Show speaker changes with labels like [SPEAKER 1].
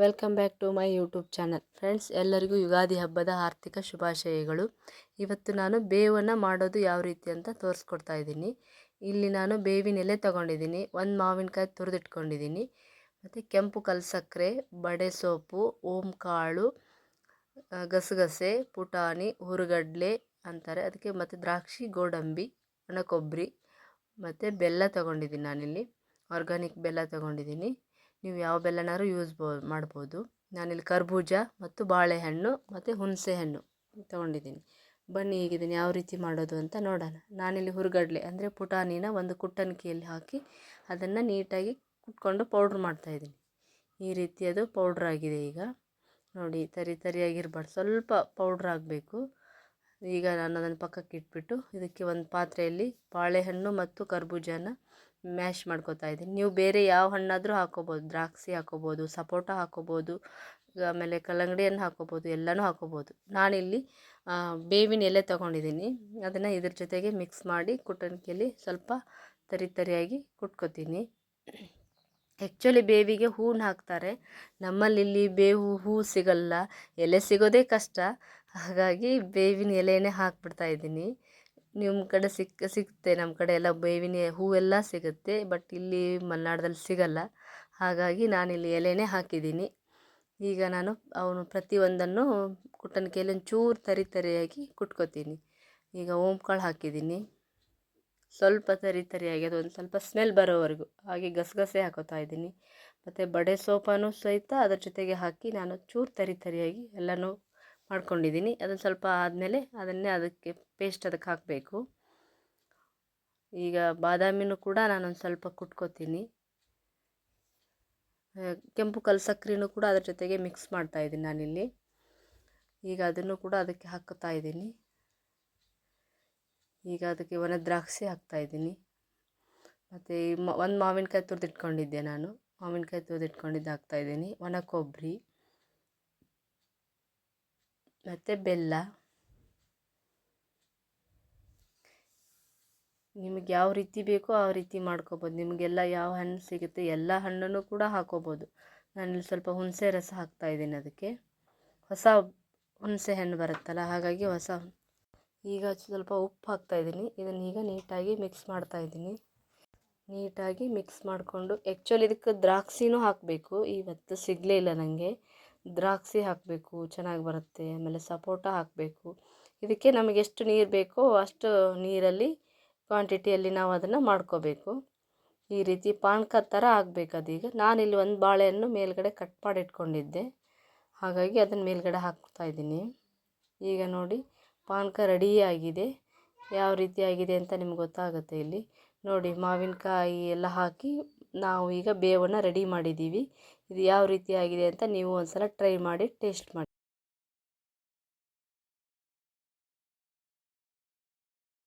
[SPEAKER 1] Welcome back to my YouTube channel. Friends, ಎಲ್ಲರಿಗೂ ಯುಗಾದಿ ಹಬ್ಬದ ಆರ್ಥಿಕ ಶುಭಾಶಯಗಳು. ಇವತ್ತು ನಾನು ಬೇವನ್ನು ಮಾಡೋದು ಯಾವ ರೀತಿ ಅಂತ ತೋರಿಸ್ಕೊಡ್ತಾ ಇದ್ದೀನಿ. ಇಲ್ಲಿ ನಾನು ಬೇವಿನ ಎಲೆ ತೊಗೊಂಡಿದ್ದೀನಿ, ಒಂದು ಮಾವಿನಕಾಯಿ ತುರಿದಿಟ್ಕೊಂಡಿದ್ದೀನಿ, ಮತ್ತು ಕೆಂಪು ಕಲ್ಸಕ್ಕರೆ, ಬಡೆ ಸೋಪು, ಓಂ ಕಾಳು ಗಸಗಸೆ, ಪುಟಾಣಿ, ಹುರುಗಡ್ಲೆ ಅಂತಾರೆ. ಅದಕ್ಕೆ ಮತ್ತು ದ್ರಾಕ್ಷಿ, ಗೋಡಂಬಿ, ಒಣ ಕೊಬ್ಬರಿ, ಮತ್ತು ಬೆಲ್ಲ ತೊಗೊಂಡಿದ್ದೀನಿ ನಾನಿಲ್ಲಿ. ಆರ್ಗಾನಿಕ್ ಬೆಲ್ಲ ತೊಗೊಂಡಿದ್ದೀನಿ. ನೀವು ಯಾವ ಬೆಲ್ಲನಾದ್ರು ಯೂಸ್ ಬೋ, ಮಾಡ್ಬೋದು. ನಾನಿಲ್ಲಿ ಕರ್ಬೂಜ ಮತ್ತು ಬಾಳೆಹಣ್ಣು ಮತ್ತು ಹುಣಸೆ ಹಣ್ಣು ತೊಗೊಂಡಿದ್ದೀನಿ. ಬನ್ನಿ ಈಗ ಇದನ್ನು ಯಾವ ರೀತಿ ಮಾಡೋದು ಅಂತ ನೋಡೋಣ. ನಾನಿಲ್ಲಿ ಹುರುಗಡ್ಲೆ ಅಂದರೆ ಪುಟಾಣಿನ ಒಂದು ಕುಟ್ಟಣಿಕೆಯಲ್ಲಿ ಹಾಕಿ ಅದನ್ನು ನೀಟಾಗಿ ಕುಟ್ಕೊಂಡು ಪೌಡ್ರ್ ಮಾಡ್ತಾಯಿದ್ದೀನಿ ಈ ರೀತಿ ಅದು ಪೌಡ್ರ್ ಆಗಿದೆ ಈಗ. ನೋಡಿ, ತರಿ ತರಿಯಾಗಿರ್ಬಾರ್ದು. ಸ್ವಲ್ಪ ಪೌಡ್ರ್ ಆಗಬೇಕು ಈಗ ನಾನು ಅದನ್ನು ಪಕ್ಕಕ್ಕೆ ಇಟ್ಬಿಟ್ಟು ಇದಕ್ಕೆ ಒಂದು ಪಾತ್ರೆಯಲ್ಲಿ ಬಾಳೆಹಣ್ಣು ಮತ್ತು ಕರ್ಬೂಜನ ಮ್ಯಾಶ್ ಮಾಡ್ಕೋತಾ ಇದ್ದೀನಿ. ನೀವು ಬೇರೆ ಯಾವ ಹಣ್ಣಾದರೂ ಹಾಕೋಬೋದು. ದ್ರಾಕ್ಷಿ ಹಾಕೋಬೋದು, ಸಪೋಟ ಹಾಕೋಬೋದು, ಆಮೇಲೆ ಕಲ್ಲಂಗಡಿಯನ್ನು ಹಾಕೋಬೋದು, ಎಲ್ಲನೂ ಹಾಕೋಬೋದು. ನಾನಿಲ್ಲಿ ಬೇವಿನ ಎಲೆ ತೊಗೊಂಡಿದ್ದೀನಿ. ಅದನ್ನು ಇದ್ರ ಜೊತೆಗೆ ಮಿಕ್ಸ್ ಮಾಡಿ ಕುಟ್ಟಣಿಕೆಯಲ್ಲಿ ಸ್ವಲ್ಪ ತರಿ ತರಿಯಾಗಿ ಕುಟ್ಕೋತೀನಿ. ಆ್ಯಕ್ಚುಲಿ ಬೇವಿಗೆ ಹೂನ ಹಾಕ್ತಾರೆ. ನಮ್ಮಲ್ಲಿ ಇಲ್ಲಿ ಬೇವು, ಹೂ ಸಿಗಲ್ಲ. ಎಲೆ ಸಿಗೋದೇ ಕಷ್ಟ. ಹಾಗಾಗಿ ಬೇವಿನ ಎಲೆನೇ ಹಾಕ್ಬಿಡ್ತಾ ಇದ್ದೀನಿ. ನಿಮ್ಮ ಕಡೆ ಸಿಕ್ಕ ಸಿಗುತ್ತೆ ನಮ್ಮ ಕಡೆ ಎಲ್ಲ ಬೇವಿನ ಹೂವೆಲ್ಲ ಸಿಗುತ್ತೆ ಬಟ್ ಇಲ್ಲಿ ಮಲೆನಾಡಲ್ಲಿ ಸಿಗಲ್ಲ. ಹಾಗಾಗಿ ನಾನಿಲ್ಲಿ ಎಲೆನೇ ಹಾಕಿದ್ದೀನಿ. ಈಗ ನಾನು ಅವನು ಪ್ರತಿಯೊಂದನ್ನು ಕುಟ್ಟಣಿಕೆಯಲ್ಲಿ ಒಂಚೂರು ತರಿ ತರಿಯಾಗಿ ಕುಟ್ಕೋತೀನಿ. ಈಗ ಓಂಕಾಳು ಹಾಕಿದ್ದೀನಿ. ಸ್ವಲ್ಪ ತರಿ ತರಿಯಾಗಿ, ಅದು ಸ್ವಲ್ಪ ಸ್ಮೆಲ್ ಬರೋವರೆಗೂ. ಹಾಗೆ ಗಸಗಸೆ ಹಾಕೋತಾ ಇದ್ದೀನಿ. ಮತ್ತು ಬಡೆ ಸೋಪಾನು ಸಹಿತ ಅದ್ರ ಜೊತೆಗೆ ಹಾಕಿ ನಾನು ಚೂರು ತರಿ ತರಿಯಾಗಿ ಎಲ್ಲನೂ ಮಾಡ್ಕೊಂಡಿದ್ದೀನಿ. ಅದನ್ನು ಸ್ವಲ್ಪ ಆದಮೇಲೆ ಅದನ್ನೇ ಅದಕ್ಕೆ ಪೇಸ್ಟ್ ಅದಕ್ಕೆ ಹಾಕಬೇಕು. ಈಗ ಬಾದಾಮಿನೂ ಕೂಡ ನಾನೊಂದು ಸ್ವಲ್ಪ ಕುಟ್ಕೋತೀನಿ. ಕೆಂಪು ಕಲ್ಸಕ್ರಿನೂ ಕೂಡ ಅದ್ರ ಜೊತೆಗೆ ಮಿಕ್ಸ್ ಮಾಡ್ತಾ ಇದ್ದೀನಿ ನಾನಿಲ್ಲಿ. ಈಗ ಅದನ್ನು ಕೂಡ ಅದಕ್ಕೆ ಹಾಕ್ತಾ ಇದ್ದೀನಿ. ಈಗ ಅದಕ್ಕೆ ಒಣ ದ್ರಾಕ್ಷಿ ಹಾಕ್ತಾ ಇದ್ದೀನಿ. ಮತ್ತು ಒಂದು ಮಾವಿನಕಾಯಿ ತುರಿದಿಟ್ಕೊಂಡಿದ್ದೆ ನಾನು. ಮಾವಿನಕಾಯಿ ತುರಿದಿಟ್ಕೊಂಡಿದ್ದು ಹಾಕ್ತಾ ಇದ್ದೀನಿ. ಒಣ ಕೊಬ್ಬರಿ. ಮತ್ತು ಬೆಲ್ಲ. ನಿಮಗೆ ಯಾವ ರೀತಿ ಬೇಕೋ ಆ ರೀತಿ ಮಾಡ್ಕೋಬೋದು. ನಿಮಗೆಲ್ಲ ಯಾವ ಹಣ್ಣು ಸಿಗುತ್ತೆ ಎಲ್ಲ ಹಣ್ಣನ್ನು ಕೂಡ ಹಾಕೋಬೋದು. ನಾನಿಲ್ಲಿ ಸ್ವಲ್ಪ ಹುಣಸೆ ರಸ ಹಾಕ್ತಾ ಇದ್ದೀನಿ ಅದಕ್ಕೆ. ಹೊಸ ಹುಣಸೆ ಹಣ್ಣು ಬರುತ್ತಲ್ಲ, ಹಾಗಾಗಿ ಹೊಸ ಈಗ ಸ್ವಲ್ಪ ಉಪ್ಪು ಹಾಕ್ತಾ ಇದ್ದೀನಿ. ಇದನ್ನು ಈಗ ನೀಟಾಗಿ ಮಿಕ್ಸ್ ಮಾಡ್ತಾ ಇದ್ದೀನಿ. ನೀಟಾಗಿ ಮಿಕ್ಸ್ ಮಾಡಿಕೊಂಡು ಆ್ಯಕ್ಚುಲಿ ಇದಕ್ಕೆ ದ್ರಾಕ್ಷಿನೂ ಹಾಕಬೇಕು. ಇವತ್ತು ಸಿಗಲೇ ಇಲ್ಲ ನನಗೆ ದ್ರಾಕ್ಷಿ ಹಾಕಬೇಕು, ಚೆನ್ನಾಗಿ ಬರುತ್ತೆ, ಆಮೇಲೆ ಸಪೋಟ ಹಾಕಬೇಕು. ಇದಕ್ಕೆ ನಮಗೆ ಎಷ್ಟು ನೀರು ಬೇಕೋ ಅಷ್ಟು ನೀರಲ್ಲಿ ಕ್ವಾಂಟಿಟಿಯಲ್ಲಿ ನಾವು ಅದನ್ನು ಮಾಡ್ಕೋಬೇಕು. ಈ ರೀತಿ ಪಾನಕ ಥರ ಆಗಬೇಕು ಅದೀಗ. ನಾನಿಲ್ಲಿ ಒಂದು ಬಾಳೆಹಣ್ಣು ಮೇಲ್ಗಡೆ ಕಟ್ ಮಾಡಿ ಇಟ್ಕೊಂಡಿದ್ದೆ ಹಾಗಾಗಿ ಅದನ್ನು ಮೇಲ್ಗಡೆ ಹಾಕ್ತಾ ಇದ್ದೀನಿ. ಈಗ ನೋಡಿ, ಪಾನಕ ರೆಡಿ ಆಗಿದೆ. ಯಾವ ರೀತಿ ಆಗಿದೆ ಅಂತ ನಿಮ್ಗೆ ಗೊತ್ತಾಗುತ್ತೆ ಇಲ್ಲಿ. ನೋಡಿ, ಮಾವಿನಕಾಯಿ ಎಲ್ಲ ಹಾಕಿ ನಾವು ಈಗ ಬೇವನ್ನು ರೆಡಿ ಮಾಡಿದ್ದೀವಿ ಇದು ಯಾವ ರೀತಿ ಆಗಿದೆ ಅಂತ ನೀವು ಒಂದು ಸಲ ಟ್ರೈ ಮಾಡಿ ಟೇಸ್ಟ್ ಮಾಡಿ.